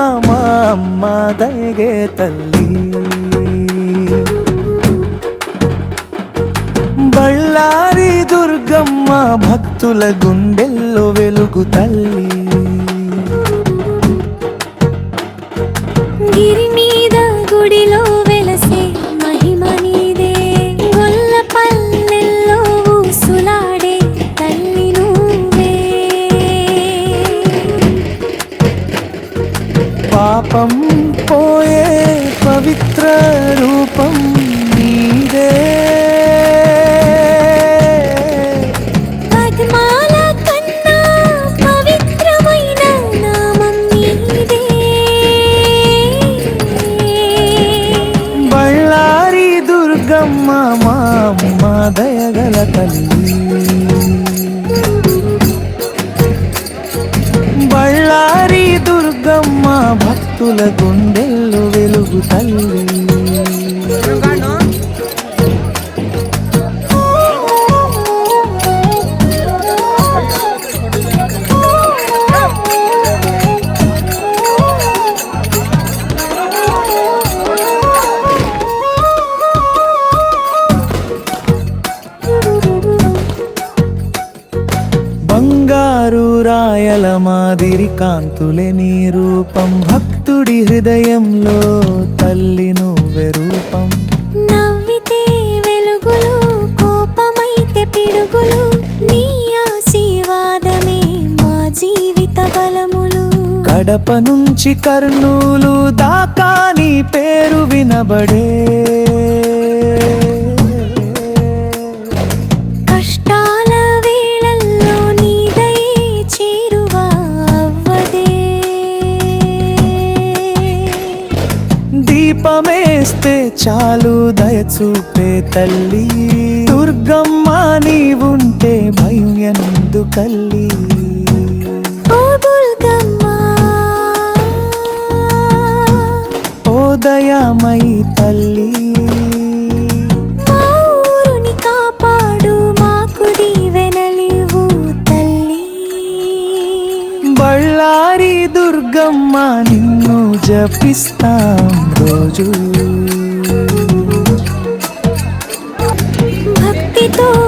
మా అమ్మ దయగే తల్లి. బళ్ళారి దుర్గమ్మ భక్తుల గుండెల్లో వెలుగు తల్లి. గిరి మీద గుడిలో పాపం పోయే పవిత్ర రూపం నీదే. బళ్ళారి దుర్గమ్మ మా దయగల తల్లి. బళ్ళారి దుర్గమ్మ భక్తుల గుండెల్లో వెలుగు తల్లి. రాయల మాదిరి కాంతులే నీ రూపం. భక్తుడి హృదయంలో తల్లి నువ్వె రూపం. నవ్వితే వెలుగులు కోపమైతే పిడుగులు నీ ఆశీర్వాదమే మా జీవిత బలములు. కడప నుంచి కర్నూలు దాకా నీ పేరు వినబడే. దీపమేస్తే చాలు దయచూపే తల్లి. దుర్గమ్మ నీవుంటే భయం ఎందు కల్లి ఓ దుర్గమ్మ. ఓ దయామయి తల్లి. మా ఊరుని కాపాడు మాకు దీవెనలివు తల్లి. బళ్ళారి దుర్గమ్మ నిన్ను జపిస్తాం. वजूद भक्ति तो